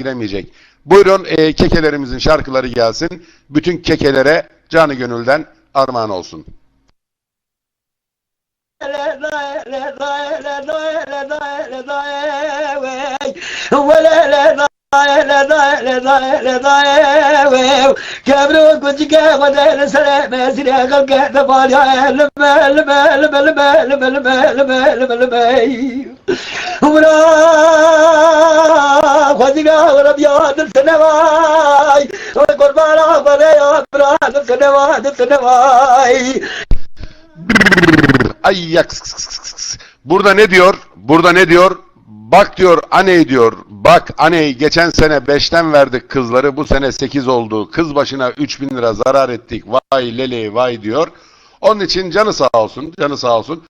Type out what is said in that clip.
giremeyecek. Buyurun e, kekelerimizin şarkıları gelsin. Bütün kekelere canı gönülden armağan olsun. Kebru ورا خذنا وربيا دلتنواي وقربانا بريا برا دلتنواي دلتنواي Ay yak. sık sık sık sık sık. Burada ne diyor? Burada ne diyor? Bak diyor aney diyor. Bak aney geçen sene 5'ten verdik kızları bu sene 8 oldu. Kız başına 3000 lira zarar ettik. Vay lele vay diyor. Onun için canı sağ olsun. Canı sağ olsun.